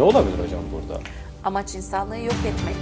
Ne olabilir hocam burada? Amaç insanlığı yok etmek.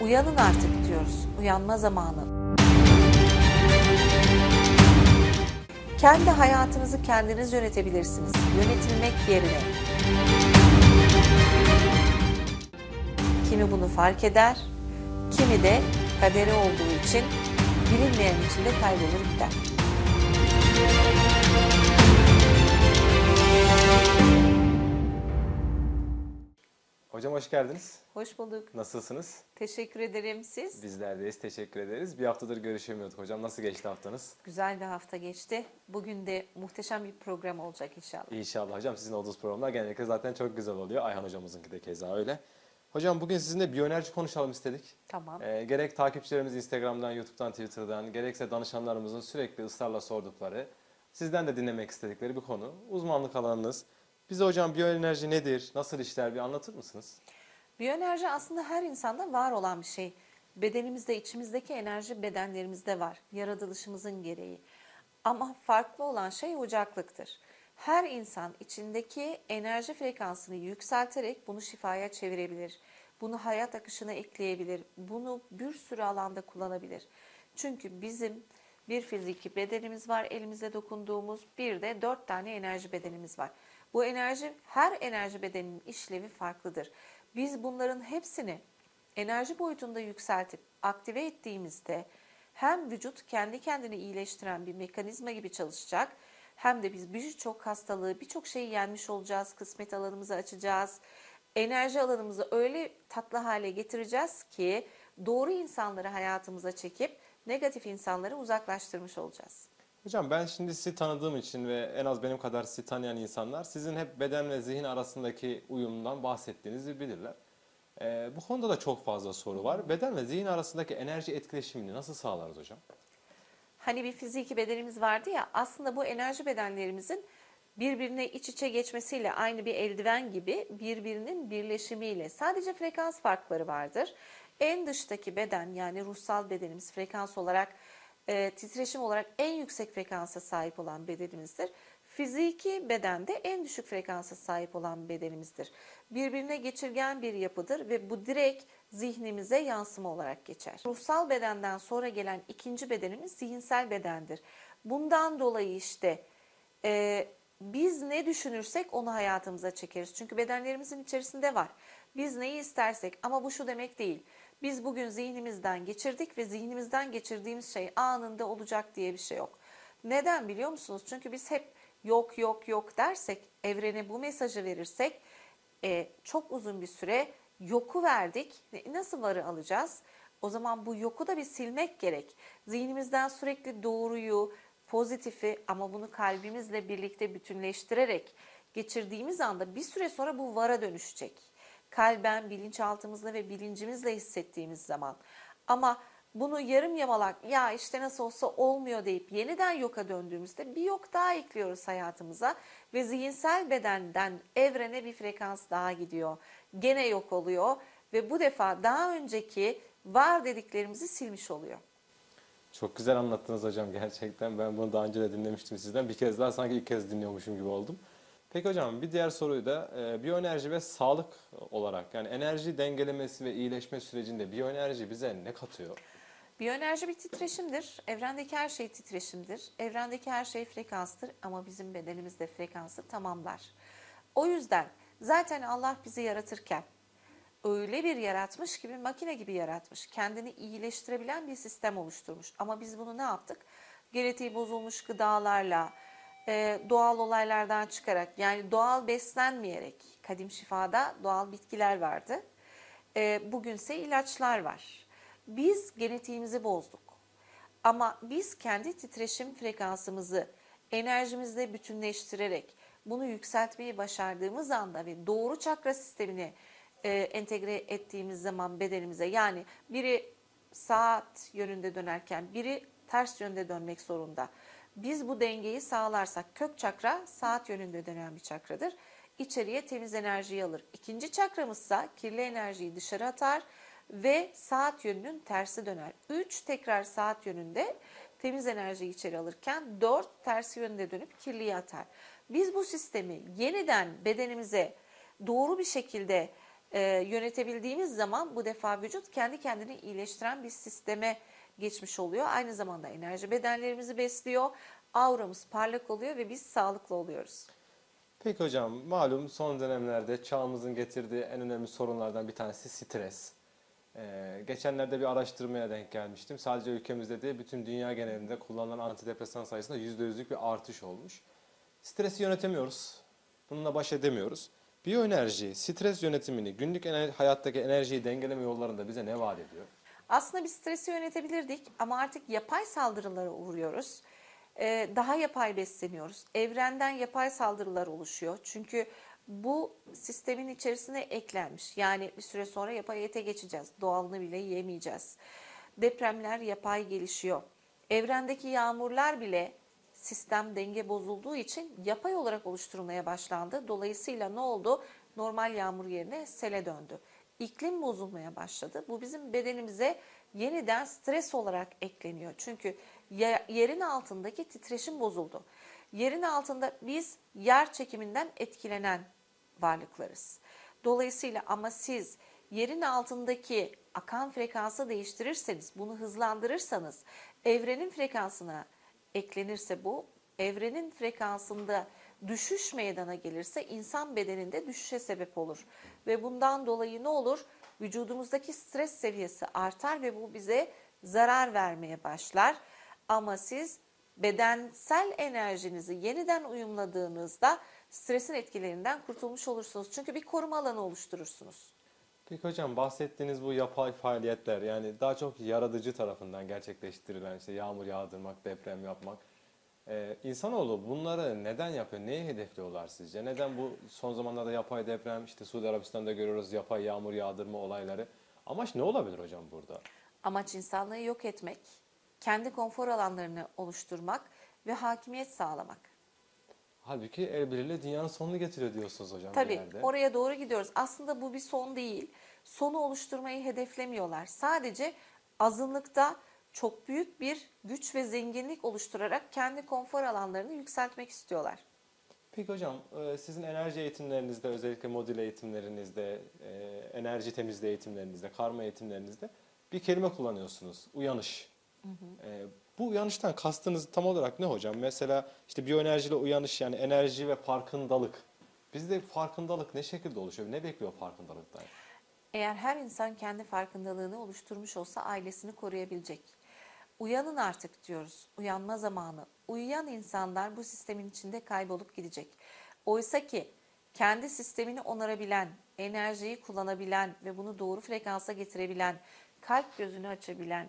Uyanın artık diyoruz. Uyanma zamanı. Kendi hayatınızı kendiniz yönetebilirsiniz. Yönetilmek yerine. Kimi bunu fark eder, kimi de kaderi olduğu için bilinmeyen içinde kaybolur gider. Hocam hoş geldiniz. Hoş bulduk. Nasılsınız? Teşekkür ederim siz. Bizlerdeyiz. Teşekkür ederiz. Bir haftadır görüşemiyorduk hocam. Nasıl geçti haftanız? Güzel bir hafta geçti. Bugün de muhteşem bir program olacak inşallah. İnşallah hocam sizin olduğunuz programlar genellikle zaten çok güzel oluyor. Ayhan hocamızınki de keza öyle. Hocam bugün sizinle biyoenerji konuşalım istedik. Tamam. Ee, gerek takipçilerimiz Instagram'dan, YouTube'dan, Twitter'dan, gerekse danışanlarımızın sürekli ısrarla sordukları, sizden de dinlemek istedikleri bir konu. Uzmanlık alanınız. Bize hocam biyoenerji nedir, nasıl işler bir anlatır mısınız? Biyoenerji aslında her insanda var olan bir şey. Bedenimizde, içimizdeki enerji bedenlerimizde var. Yaratılışımızın gereği. Ama farklı olan şey ocaklıktır. Her insan içindeki enerji frekansını yükselterek bunu şifaya çevirebilir. Bunu hayat akışına ekleyebilir. Bunu bir sürü alanda kullanabilir. Çünkü bizim bir fiziki bedenimiz var, elimize dokunduğumuz bir de dört tane enerji bedenimiz var. Bu enerji, her enerji bedeninin işlevi farklıdır. Biz bunların hepsini enerji boyutunda yükseltip aktive ettiğimizde hem vücut kendi kendini iyileştiren bir mekanizma gibi çalışacak hem de biz birçok hastalığı, birçok şeyi yenmiş olacağız, kısmet alanımızı açacağız. Enerji alanımızı öyle tatlı hale getireceğiz ki doğru insanları hayatımıza çekip negatif insanları uzaklaştırmış olacağız. Hocam ben şimdi sizi tanıdığım için ve en az benim kadar sizi tanıyan insanlar sizin hep beden ve zihin arasındaki uyumdan bahsettiğinizi bilirler. Ee, bu konuda da çok fazla soru var. Beden ve zihin arasındaki enerji etkileşimini nasıl sağlarız hocam? Hani bir fiziki bedenimiz vardı ya aslında bu enerji bedenlerimizin birbirine iç içe geçmesiyle aynı bir eldiven gibi birbirinin birleşimiyle sadece frekans farkları vardır. En dıştaki beden yani ruhsal bedenimiz frekans olarak e, titreşim olarak en yüksek frekansa sahip olan bedenimizdir. Fiziki bedende en düşük frekansa sahip olan bedenimizdir. Birbirine geçirgen bir yapıdır ve bu direkt zihnimize yansıma olarak geçer. Ruhsal bedenden sonra gelen ikinci bedenimiz zihinsel bedendir. Bundan dolayı işte e, biz ne düşünürsek onu hayatımıza çekeriz. Çünkü bedenlerimizin içerisinde var. Biz neyi istersek ama bu şu demek değil. Biz bugün zihnimizden geçirdik ve zihnimizden geçirdiğimiz şey anında olacak diye bir şey yok. Neden biliyor musunuz? Çünkü biz hep yok yok yok dersek, evrene bu mesajı verirsek e, çok uzun bir süre yoku verdik. Nasıl varı alacağız? O zaman bu yoku da bir silmek gerek. Zihnimizden sürekli doğruyu, pozitifi ama bunu kalbimizle birlikte bütünleştirerek geçirdiğimiz anda bir süre sonra bu vara dönüşecek. Kalben, bilinçaltımızla ve bilincimizle hissettiğimiz zaman. Ama bunu yarım yamalak ya işte nasıl olsa olmuyor deyip yeniden yoka döndüğümüzde bir yok daha ekliyoruz hayatımıza ve zihinsel bedenden evrene bir frekans daha gidiyor. Gene yok oluyor ve bu defa daha önceki var dediklerimizi silmiş oluyor. Çok güzel anlattınız hocam gerçekten. Ben bunu daha önce de dinlemiştim sizden. Bir kez daha sanki ilk kez dinliyormuşum gibi oldum. Peki hocam bir diğer soruyu da e, biyoenerji ve sağlık olarak yani enerji dengelemesi ve iyileşme sürecinde biyoenerji bize ne katıyor? Biyoenerji bir titreşimdir. Evrendeki her şey titreşimdir. Evrendeki her şey frekanstır ama bizim bedenimiz de frekansı tamamlar. O yüzden zaten Allah bizi yaratırken öyle bir yaratmış gibi makine gibi yaratmış. Kendini iyileştirebilen bir sistem oluşturmuş. Ama biz bunu ne yaptık? Genetiği bozulmuş gıdalarla, e, doğal olaylardan çıkarak yani doğal beslenmeyerek kadim şifada doğal bitkiler vardı. E, bugünse ilaçlar var. Biz genetiğimizi bozduk. Ama biz kendi titreşim frekansımızı enerjimizle bütünleştirerek bunu yükseltmeyi başardığımız anda ve doğru çakra sistemini e, entegre ettiğimiz zaman bedenimize yani biri saat yönünde dönerken biri ters yönde dönmek zorunda. Biz bu dengeyi sağlarsak kök çakra saat yönünde dönen bir çakradır. İçeriye temiz enerjiyi alır. İkinci çakramızsa kirli enerjiyi dışarı atar ve saat yönünün tersi döner. 3 tekrar saat yönünde temiz enerjiyi içeri alırken 4 tersi yönde dönüp kirliyi atar. Biz bu sistemi yeniden bedenimize doğru bir şekilde e, yönetebildiğimiz zaman bu defa vücut kendi kendini iyileştiren bir sisteme geçmiş oluyor. Aynı zamanda enerji bedenlerimizi besliyor, auramız parlak oluyor ve biz sağlıklı oluyoruz. Peki hocam malum son dönemlerde çağımızın getirdiği en önemli sorunlardan bir tanesi stres. Ee, geçenlerde bir araştırmaya denk gelmiştim. Sadece ülkemizde değil bütün dünya genelinde kullanılan antidepresan sayısında %100'lük bir artış olmuş. Stresi yönetemiyoruz. Bununla baş edemiyoruz. Biyoenerji, stres yönetimini, günlük ener- hayattaki enerjiyi dengeleme yollarında bize ne vaat ediyor? Aslında biz stresi yönetebilirdik ama artık yapay saldırılara uğruyoruz. Ee, daha yapay besleniyoruz. Evrenden yapay saldırılar oluşuyor. Çünkü bu sistemin içerisine eklenmiş. Yani bir süre sonra yapay ete geçeceğiz. Doğalını bile yemeyeceğiz. Depremler yapay gelişiyor. Evrendeki yağmurlar bile sistem denge bozulduğu için yapay olarak oluşturulmaya başlandı. Dolayısıyla ne oldu? Normal yağmur yerine sele döndü. İklim bozulmaya başladı. Bu bizim bedenimize yeniden stres olarak ekleniyor. Çünkü ye- yerin altındaki titreşim bozuldu. Yerin altında biz yer çekiminden etkilenen varlıklarız. Dolayısıyla ama siz yerin altındaki akan frekansı değiştirirseniz, bunu hızlandırırsanız, evrenin frekansına eklenirse bu, evrenin frekansında düşüş meydana gelirse insan bedeninde düşüşe sebep olur. Ve bundan dolayı ne olur? Vücudumuzdaki stres seviyesi artar ve bu bize zarar vermeye başlar. Ama siz bedensel enerjinizi yeniden uyumladığınızda stresin etkilerinden kurtulmuş olursunuz. Çünkü bir koruma alanı oluşturursunuz. Peki hocam bahsettiğiniz bu yapay faaliyetler yani daha çok yaratıcı tarafından gerçekleştirilen işte yağmur yağdırmak, deprem yapmak. Ee, insanoğlu bunları neden yapıyor? Neyi hedefliyorlar sizce? Neden bu son zamanlarda yapay deprem, işte Suudi Arabistan'da görüyoruz yapay yağmur yağdırma olayları. Amaç ne olabilir hocam burada? Amaç insanlığı yok etmek, kendi konfor alanlarını oluşturmak ve hakimiyet sağlamak. Halbuki el birliğiyle dünyanın sonunu getiriyor diyorsunuz hocam Tabii genelde. oraya doğru gidiyoruz. Aslında bu bir son değil. Sonu oluşturmayı hedeflemiyorlar. Sadece azınlıkta çok büyük bir güç ve zenginlik oluşturarak kendi konfor alanlarını yükseltmek istiyorlar. Peki hocam e, sizin enerji eğitimlerinizde özellikle modül eğitimlerinizde, e, enerji temizliği eğitimlerinizde, karma eğitimlerinizde bir kelime kullanıyorsunuz. Uyanış. E, Bu uyanıştan kastınız tam olarak ne hocam? Mesela işte biyoenerjiyle uyanış yani enerji ve farkındalık. Bizde farkındalık ne şekilde oluşuyor? Ne bekliyor farkındalıktan? Eğer her insan kendi farkındalığını oluşturmuş olsa ailesini koruyabilecek. Uyanın artık diyoruz. Uyanma zamanı. Uyuyan insanlar bu sistemin içinde kaybolup gidecek. Oysa ki kendi sistemini onarabilen, enerjiyi kullanabilen ve bunu doğru frekansa getirebilen, kalp gözünü açabilen,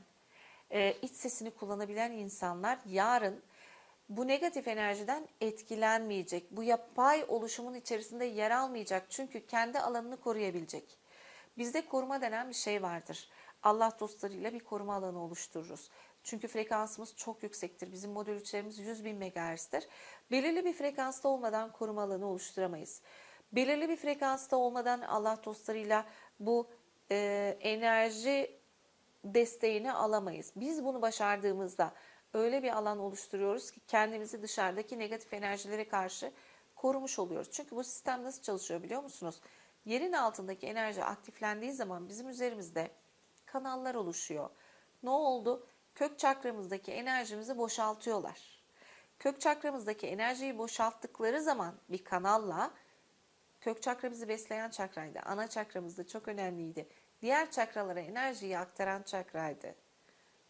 e, iç sesini kullanabilen insanlar yarın bu negatif enerjiden etkilenmeyecek. Bu yapay oluşumun içerisinde yer almayacak. Çünkü kendi alanını koruyabilecek. Bizde koruma denen bir şey vardır. Allah dostlarıyla bir koruma alanı oluştururuz. Çünkü frekansımız çok yüksektir. Bizim modül üçlerimiz 100 bin megahertz'tir. Belirli bir frekansta olmadan koruma alanı oluşturamayız. Belirli bir frekansta olmadan Allah dostlarıyla bu e, enerji desteğini alamayız. Biz bunu başardığımızda öyle bir alan oluşturuyoruz ki kendimizi dışarıdaki negatif enerjilere karşı korumuş oluyoruz. Çünkü bu sistem nasıl çalışıyor biliyor musunuz? Yerin altındaki enerji aktiflendiği zaman bizim üzerimizde kanallar oluşuyor. Ne oldu? Kök çakramızdaki enerjimizi boşaltıyorlar. Kök çakramızdaki enerjiyi boşalttıkları zaman bir kanalla kök çakramızı besleyen çakraydı. Ana çakramız da çok önemliydi. Diğer çakralara enerjiyi aktaran çakraydı.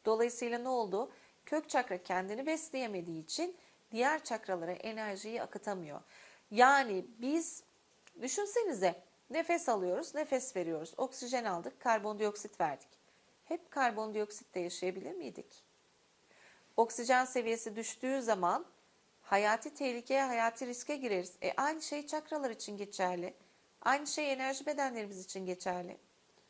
Dolayısıyla ne oldu? Kök çakra kendini besleyemediği için diğer çakralara enerjiyi akıtamıyor. Yani biz düşünsenize nefes alıyoruz, nefes veriyoruz. Oksijen aldık, karbondioksit verdik. Hep karbondioksitle yaşayabilir miydik? Oksijen seviyesi düştüğü zaman hayati tehlikeye, hayati riske gireriz. E aynı şey çakralar için geçerli. Aynı şey enerji bedenlerimiz için geçerli.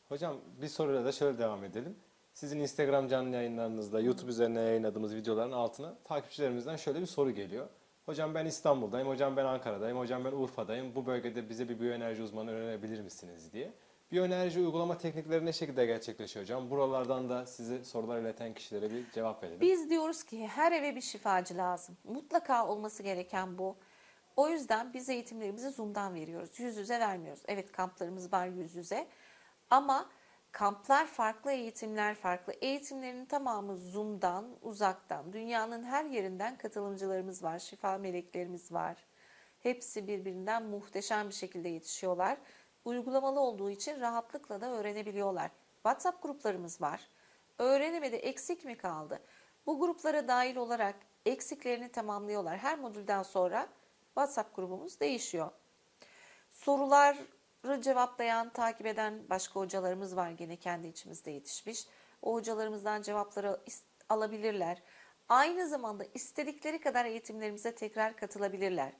Hocam bir soruyla da şöyle devam edelim. Sizin Instagram canlı yayınlarınızda, YouTube üzerine yayınladığımız videoların altına takipçilerimizden şöyle bir soru geliyor. Hocam ben İstanbul'dayım, hocam ben Ankara'dayım, hocam ben Urfa'dayım. Bu bölgede bize bir biyoenerji uzmanı önerebilir misiniz diye. Biyoenerji uygulama teknikleri ne şekilde gerçekleşiyor hocam? Buralardan da sizi sorular ileten kişilere bir cevap verelim. Biz diyoruz ki her eve bir şifacı lazım. Mutlaka olması gereken bu. O yüzden biz eğitimlerimizi Zoom'dan veriyoruz. Yüz yüze vermiyoruz. Evet kamplarımız var yüz yüze. Ama kamplar farklı, eğitimler farklı. Eğitimlerin tamamı Zoom'dan, uzaktan. Dünyanın her yerinden katılımcılarımız var. Şifa meleklerimiz var. Hepsi birbirinden muhteşem bir şekilde yetişiyorlar. Uygulamalı olduğu için rahatlıkla da öğrenebiliyorlar. WhatsApp gruplarımız var. Öğrenemedi, eksik mi kaldı? Bu gruplara dahil olarak eksiklerini tamamlıyorlar. Her modülden sonra WhatsApp grubumuz değişiyor. Soruları cevaplayan, takip eden başka hocalarımız var gene kendi içimizde yetişmiş. O hocalarımızdan cevapları alabilirler. Aynı zamanda istedikleri kadar eğitimlerimize tekrar katılabilirler.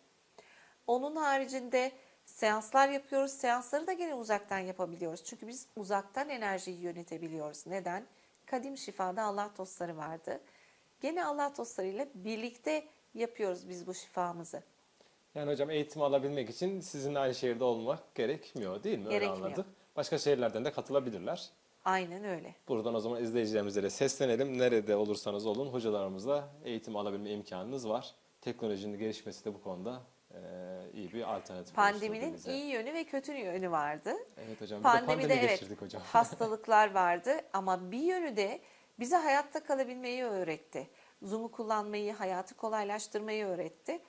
Onun haricinde seanslar yapıyoruz. Seansları da gene uzaktan yapabiliyoruz. Çünkü biz uzaktan enerjiyi yönetebiliyoruz. Neden? Kadim şifada Allah dostları vardı. Gene Allah dostlarıyla birlikte yapıyoruz biz bu şifamızı. Yani hocam eğitim alabilmek için sizinle aynı şehirde olmak gerekmiyor değil mi? Öyle Gerekmiyor. anladık. Başka şehirlerden de katılabilirler. Aynen öyle. Buradan o zaman izleyicilerimize de seslenelim. Nerede olursanız olun hocalarımızla eğitim alabilme imkanınız var. Teknolojinin gelişmesi de bu konuda eee, iyi bir alternatif Pandeminin iyi yönü ve kötü yönü vardı. Evet hocam. Pandemide pandemi evet geçirdik hocam. hastalıklar vardı ama bir yönü de bize hayatta kalabilmeyi öğretti. Zoom'u kullanmayı, hayatı kolaylaştırmayı öğretti.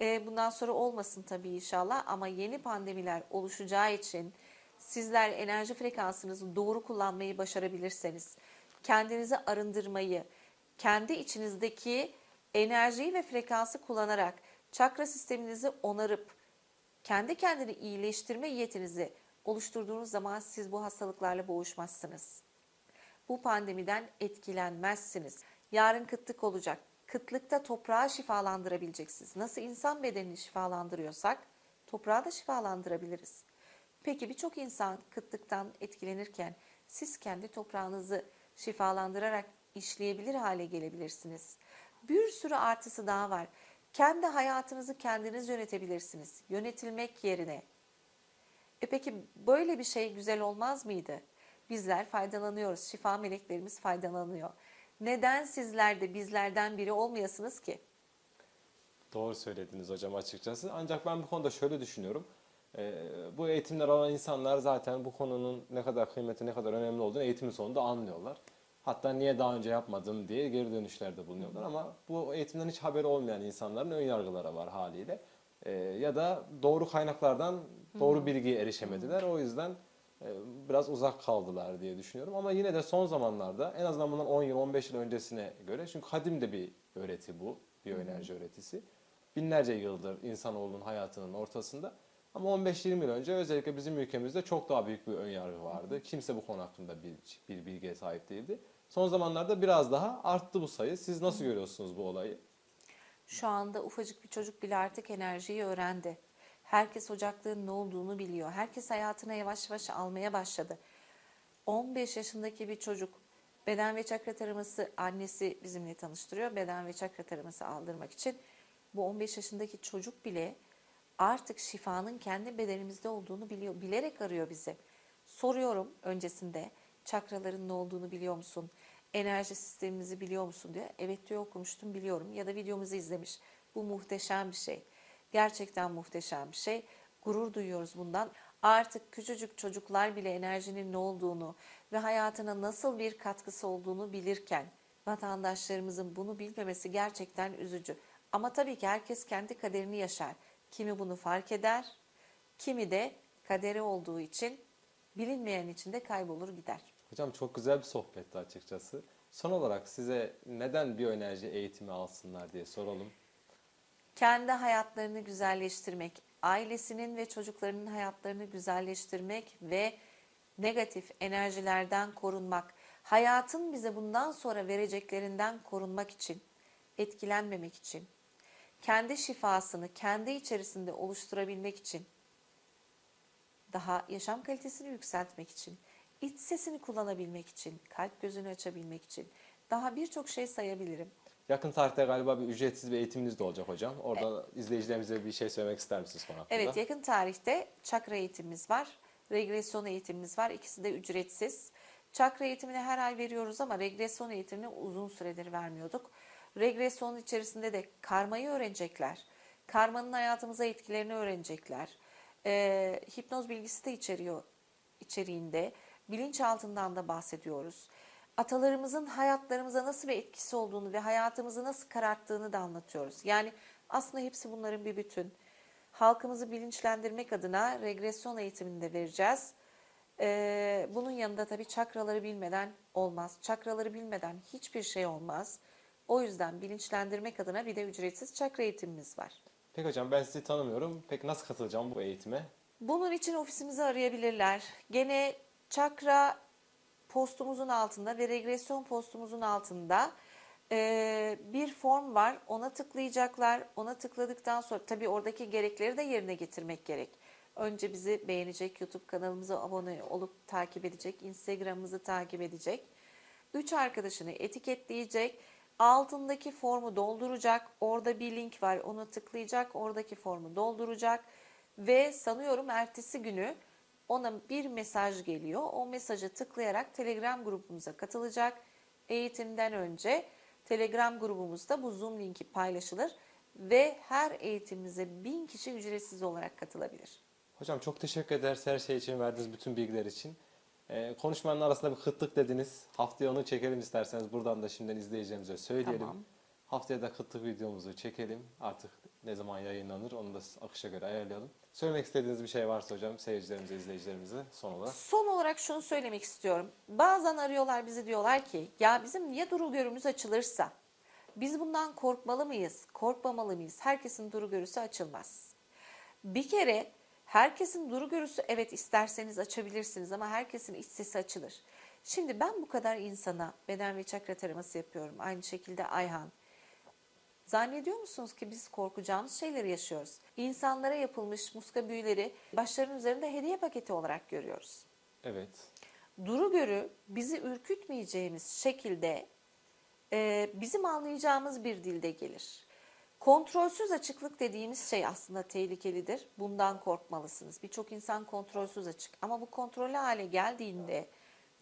Ee, bundan sonra olmasın tabii inşallah ama yeni pandemiler oluşacağı için sizler enerji frekansınızı doğru kullanmayı başarabilirseniz, kendinizi arındırmayı, kendi içinizdeki enerjiyi ve frekansı kullanarak çakra sisteminizi onarıp kendi kendini iyileştirme yetinizi oluşturduğunuz zaman siz bu hastalıklarla boğuşmazsınız. Bu pandemiden etkilenmezsiniz. Yarın kıtlık olacak. Kıtlıkta toprağı şifalandırabileceksiniz. Nasıl insan bedenini şifalandırıyorsak toprağı da şifalandırabiliriz. Peki birçok insan kıtlıktan etkilenirken siz kendi toprağınızı şifalandırarak işleyebilir hale gelebilirsiniz. Bir sürü artısı daha var. Kendi hayatınızı kendiniz yönetebilirsiniz. Yönetilmek yerine. E peki böyle bir şey güzel olmaz mıydı? Bizler faydalanıyoruz. Şifa meleklerimiz faydalanıyor. Neden sizler de bizlerden biri olmayasınız ki? Doğru söylediniz hocam açıkçası. Ancak ben bu konuda şöyle düşünüyorum. Ee, bu eğitimler alan insanlar zaten bu konunun ne kadar kıymeti, ne kadar önemli olduğunu eğitimin sonunda anlıyorlar. Hatta niye daha önce yapmadım diye geri dönüşlerde bulunuyorlar ama bu eğitimden hiç haberi olmayan insanların ön yargıları var haliyle. Ee, ya da doğru kaynaklardan doğru bilgiye erişemediler. O yüzden e, biraz uzak kaldılar diye düşünüyorum. Ama yine de son zamanlarda en azından bundan 10 yıl, 15 yıl öncesine göre çünkü kadim de bir öğreti bu, biyoenerji öğretisi. Binlerce yıldır insanoğlunun hayatının ortasında. Ama 15-20 yıl önce özellikle bizim ülkemizde çok daha büyük bir ön yargı vardı. Kimse bu konu hakkında bir, bir bilgiye sahip değildi. Son zamanlarda biraz daha arttı bu sayı. Siz nasıl görüyorsunuz bu olayı? Şu anda ufacık bir çocuk bile artık enerjiyi öğrendi. Herkes ocaklığın ne olduğunu biliyor. Herkes hayatına yavaş yavaş almaya başladı. 15 yaşındaki bir çocuk beden ve çakra taraması annesi bizimle tanıştırıyor. Beden ve çakra taraması aldırmak için. Bu 15 yaşındaki çocuk bile artık şifanın kendi bedenimizde olduğunu biliyor. Bilerek arıyor bizi. Soruyorum öncesinde çakraların ne olduğunu biliyor musun? Enerji sistemimizi biliyor musun diyor. Evet diyor okumuştum biliyorum ya da videomuzu izlemiş. Bu muhteşem bir şey. Gerçekten muhteşem bir şey. Gurur duyuyoruz bundan. Artık küçücük çocuklar bile enerjinin ne olduğunu ve hayatına nasıl bir katkısı olduğunu bilirken vatandaşlarımızın bunu bilmemesi gerçekten üzücü. Ama tabii ki herkes kendi kaderini yaşar. Kimi bunu fark eder, kimi de kaderi olduğu için bilinmeyen içinde kaybolur gider. Hocam çok güzel bir sohbetti açıkçası. Son olarak size neden biyoenerji eğitimi alsınlar diye soralım. kendi hayatlarını güzelleştirmek, ailesinin ve çocuklarının hayatlarını güzelleştirmek ve negatif enerjilerden korunmak, hayatın bize bundan sonra vereceklerinden korunmak için, etkilenmemek için, kendi şifasını kendi içerisinde oluşturabilmek için, daha yaşam kalitesini yükseltmek için, iç sesini kullanabilmek için, kalp gözünü açabilmek için, daha birçok şey sayabilirim. Yakın tarihte galiba bir ücretsiz bir eğitiminiz de olacak hocam. Orada izleyicilerimize bir şey söylemek ister misiniz konu hakkında? Evet, yakın tarihte çakra eğitimimiz var. regresyon eğitimimiz var. İkisi de ücretsiz. Çakra eğitimini her ay veriyoruz ama regresyon eğitimini uzun süredir vermiyorduk. Regresyonun içerisinde de karmayı öğrenecekler. Karmanın hayatımıza etkilerini öğrenecekler. Ee, hipnoz bilgisi de içeriyor içeriğinde. Bilinçaltından da bahsediyoruz. Atalarımızın hayatlarımıza nasıl bir etkisi olduğunu ve hayatımızı nasıl kararttığını da anlatıyoruz. Yani aslında hepsi bunların bir bütün. Halkımızı bilinçlendirmek adına regresyon eğitimini de vereceğiz. Ee, bunun yanında tabii çakraları bilmeden olmaz. Çakraları bilmeden hiçbir şey olmaz. O yüzden bilinçlendirmek adına bir de ücretsiz çakra eğitimimiz var. Peki hocam ben sizi tanımıyorum. Peki nasıl katılacağım bu eğitime? Bunun için ofisimizi arayabilirler. Gene çakra postumuzun altında ve regresyon postumuzun altında e, bir form var. Ona tıklayacaklar. Ona tıkladıktan sonra tabii oradaki gerekleri de yerine getirmek gerek. Önce bizi beğenecek, YouTube kanalımıza abone olup takip edecek, Instagram'ımızı takip edecek. Üç arkadaşını etiketleyecek. Altındaki formu dolduracak. Orada bir link var. Onu tıklayacak. Oradaki formu dolduracak. Ve sanıyorum ertesi günü ona bir mesaj geliyor. O mesaja tıklayarak Telegram grubumuza katılacak. Eğitimden önce Telegram grubumuzda bu Zoom linki paylaşılır ve her eğitimimize bin kişi ücretsiz olarak katılabilir. Hocam çok teşekkür ederiz her şey için verdiğiniz bütün bilgiler için. Ee, konuşmanın arasında bir kıtlık dediniz. Haftaya onu çekelim isterseniz. Buradan da şimdiden izleyicilerimize söyleyelim. Tamam. Haftaya da kıtlık videomuzu çekelim. Artık ne zaman yayınlanır onu da akışa göre ayarlayalım. Söylemek istediğiniz bir şey varsa hocam seyircilerimize, izleyicilerimize son olarak. Son olarak şunu söylemek istiyorum. Bazen arıyorlar bizi diyorlar ki ya bizim ya duru görümüz açılırsa biz bundan korkmalı mıyız? Korkmamalı mıyız? Herkesin duru görüsü açılmaz. Bir kere herkesin duru görüsü evet isterseniz açabilirsiniz ama herkesin iç sesi açılır. Şimdi ben bu kadar insana beden ve çakra taraması yapıyorum. Aynı şekilde Ayhan. Zannediyor musunuz ki biz korkacağımız şeyleri yaşıyoruz? İnsanlara yapılmış muska büyüleri başlarının üzerinde hediye paketi olarak görüyoruz. Evet. Duru görü bizi ürkütmeyeceğimiz şekilde e, bizim anlayacağımız bir dilde gelir. Kontrolsüz açıklık dediğimiz şey aslında tehlikelidir. Bundan korkmalısınız. Birçok insan kontrolsüz açık ama bu kontrollü hale geldiğinde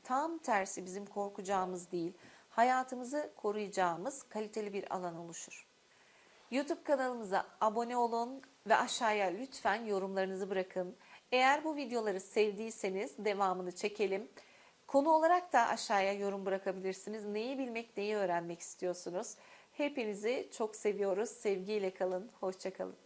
tam tersi bizim korkacağımız değil, hayatımızı koruyacağımız kaliteli bir alan oluşur. YouTube kanalımıza abone olun ve aşağıya lütfen yorumlarınızı bırakın. Eğer bu videoları sevdiyseniz devamını çekelim. Konu olarak da aşağıya yorum bırakabilirsiniz. Neyi bilmek, neyi öğrenmek istiyorsunuz? Hepinizi çok seviyoruz. Sevgiyle kalın. Hoşçakalın.